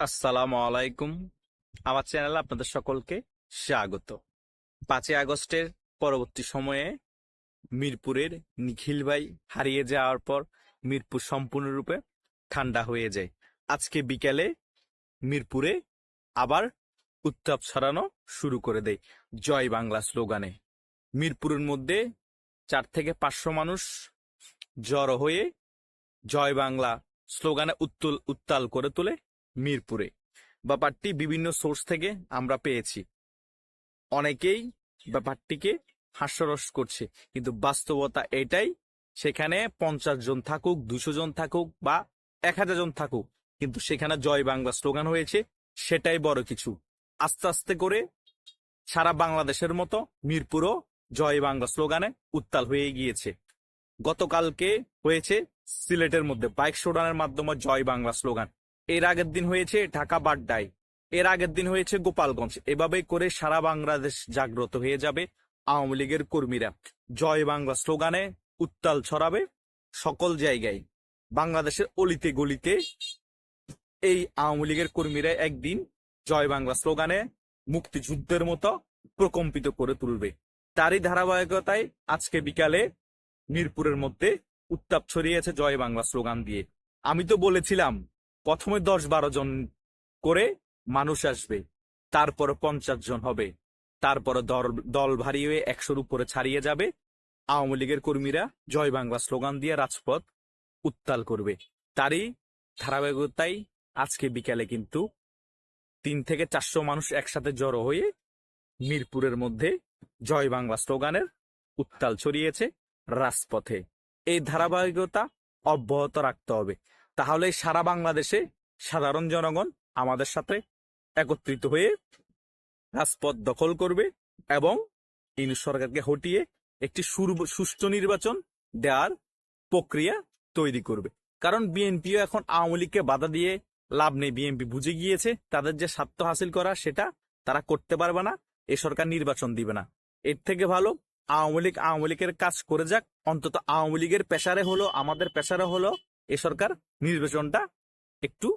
আসসালামু আলাইকুম। আমার চ্যানেলে আপনাদের সকলকে স্বাগত। পাঁচই আগস্টের পরবর্তী সময়ে মিরপুরের নিখিল ভাই হারিয়ে যাওয়ার পর মিরপুর সম্পূর্ণরূপে ঠান্ডা হয়ে যায়। আজকে বিকেলে মিরপুরে আবার উত্তাপ ছড়ানো শুরু করে দেয় জয় বাংলা স্লোগানে। মিরপুরের মধ্যে চার থেকে পাঁচশো মানুষ জড়ো হয়ে জয় বাংলা স্লোগানে উত্তল উত্তাল করে তোলে মিরপুরে। ব্যাপারটি বিভিন্ন সোর্স থেকে আমরা পেয়েছি। অনেকেই ব্যাপারটিকে হাস্যরস করছে, কিন্তু বাস্তবতা এটাই, সেখানে পঞ্চাশ জন থাকুক, দুশো জন থাকুক বা এক হাজার জন থাকুক, কিন্তু সেখানে জয় বাংলা স্লোগান হয়েছে, সেটাই বড় কিছু। আস্তে আস্তে করে সারা বাংলাদেশের মতো মিরপুরও জয় বাংলা স্লোগানে উত্তাল হয়ে গিয়েছে। গতকালকে হয়েছে সিলেটের মধ্যে বাইক শোডানের মাধ্যমে জয় বাংলা স্লোগান। এর আগের দিন হয়েছে ঢাকা বাড্ডায়। এর আগের দিন হয়েছে গোপালগঞ্জ। এভাবেই করে সারা বাংলাদেশ জাগ্রত হয়ে যাবে আওয়ামী লীগের কর্মীরা। জয় বাংলা স্লোগানে উত্তাল ছড়াবে সকল জায়গায়। বাংলাদেশের অলিতে গলিতে এই আওয়ামী লীগের কর্মীরা একদিন জয় বাংলা স্লোগানে মুক্তিযুদ্ধের মতো প্রকম্পিত করে তুলবে। তারই ধারাবাহিকতায় আজকে বিকালে মিরপুরের মধ্যে উত্তাপ ছড়িয়েছে জয় বাংলা স্লোগান দিয়ে। আমি তো বলেছিলাম প্রথমে দশ বারো জন করে মানুষ আসবে, তারপর পঞ্চাশ জন হবে। তারপর দল দল ভারী হয়ে একশোর উপরে ছাড়িয়ে যাবে। আওয়ামী লীগের কর্মীরা জয় বাংলা স্লোগান দিয়ে রাজপথ উত্তাল করবে। তারই ধারাবাহিকতায় আজকে বিকালে কিন্তু তিন থেকে চারশো মানুষ একসাথে জড়ো হয়ে মিরপুরের মধ্যে জয় বাংলা স্লোগানের উত্তাল ছড়িয়েছে রাজপথে। এই ধারাবাহিকতা অব্যাহত রাখতে হবে। তাহলে সারা বাংলাদেশে সাধারণ জনগণ আমাদের সাথে একত্রিত হয়ে রাজপথ দখল করবে এবং ইনু সরকারকে হটিয়ে একটি সুষ্ঠু নির্বাচন দেওয়ার প্রক্রিয়া তৈরি করবে। কারণ বিএনপিও এখন আওয়ামী লীগকে বাধা দিয়ে লাভ নেই। বিএনপি বুঝে গিয়েছে তাদের যে স্বার্থ হাসিল করা, সেটা তারা করতে পারবে না, এ সরকার নির্বাচন দিবে না। এর থেকে ভালো, আওয়ামী লীগ, আওয়ামী লীগের কাজ করে যাক। অন্তত আওয়ামী লীগের পেশারে হলো, আমাদের পেশারে হলো এ সরকার নির্বাচনটা একটু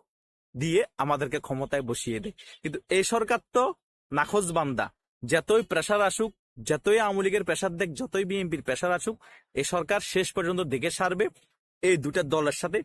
দিয়ে আমাদেরকে ক্ষমতায় বসিয়ে দেয়। কিন্তু এই সরকার তো নাখোজ বান্দা। যতই প্রেশার আসুক, যতই আওয়ামী লীগের প্রেশার দেখ, যতই বিএনপির প্রেশার আসুক এই সরকার শেষ পর্যন্ত দেখে সারবে, এই দুটা দলের সাথে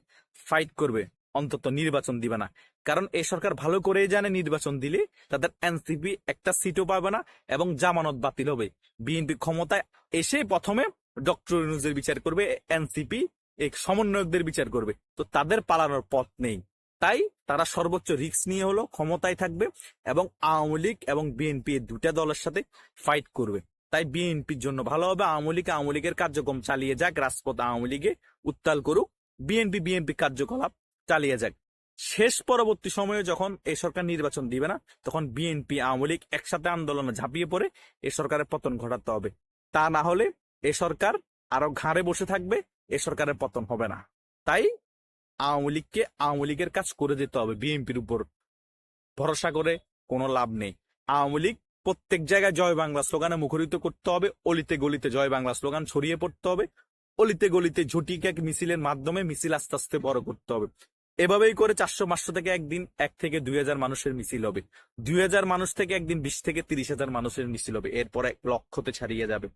ফাইট করবে। অন্তত নির্বাচন দিবে না। কারণ এই সরকার ভালো করেই জানে নির্বাচন দিলে তাদের এনসিপি একটা সিটও পাবে না এবং জামানত বাতিল হবে। বিএনপি ক্ষমতায় এসে প্রথমে ডক্টর বিচার করবে এনসিপি এই সমন্বয়কদের বিচার করবে। তো তাদের পালানোর পথ নেই। তাই তারা সর্বোচ্চ রিস্ক নিয়ে হলো, ক্ষমতায় থাকবে এবং আওয়ামী লীগ এবং বিএনপি দুটা দলের সাথে ফাইট করবে। তাই বিএনপির জন্য ভালো হবে, আওয়ামী লীগ আওয়ামী লীগের কার্যক্রম চালিয়ে যাক, রাজপথ আওয়ামী লীগে উত্তাল করুক, বিএনপি বিএনপি কার্যকলাপ চালিয়ে যাক। শেষ পরবর্তী সময়ে যখন এই সরকার নির্বাচন দিবে না, তখন বিএনপি আওয়ামী লীগ একসাথে আন্দোলনে ঝাঁপিয়ে পড়ে এই সরকারের পতন ঘটাতে হবে। তা না হলে এ সরকার আরও ঘাড়ে বসে থাকবে এ সরকারের পতন হবে না। তাই আওয়ামী লীগকে আওয়ামী লীগের কাজ করে যেতে হবে। বিএনপির উপর ভরসা করে কোনো লাভ নেই। আওয়ামী লীগ প্রত্যেক জায়গায় জয় বাংলা স্লোগানে মুখরিত করতে হবে। অলিতে গলিতে জয় বাংলা স্লোগান ছড়িয়ে পড়তে হবে। অলিতে গলিতে ঝুটিকে মিছিলের মাধ্যমে মিছিল আস্তে আস্তে বড় করতে হবে। এভাবেই করে চারশো পাঁচশো থেকে একদিন এক থেকে দুই হাজার মানুষের মিছিল হবে। দুই হাজার মানুষ থেকে একদিন বিশ থেকে তিরিশ হাজার মানুষের মিছিল হবে। এরপরে এক লক্ষতে ছাড়িয়ে যাবে।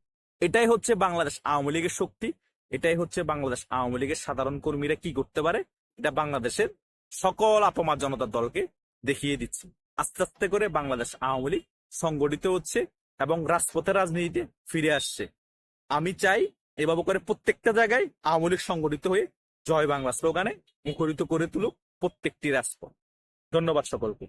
এটাই হচ্ছে বাংলাদেশ আওয়ামী লীগের শক্তি। এটাই হচ্ছে বাংলাদেশ আওয়ামী লীগের সাধারণ কর্মীরা কি করতে পারে? এটা বাংলাদেশের সকল আপমার জনতার দলকে দেখিয়ে দিচ্ছে। আস্তে আস্তে করে বাংলাদেশ আওয়ামী লীগ সংগঠিত হচ্ছে এবং রাজপথের রাজনীতিতে ফিরে আসছে। আমি চাই এভাবে করে প্রত্যেকটা জায়গায় আওয়ামী লীগ সংগঠিত হয়ে জয় বাংলা স্লোগানে মুখরিত করে তুলুক প্রত্যেকটি রাজপথ। ধন্যবাদ সকলকে।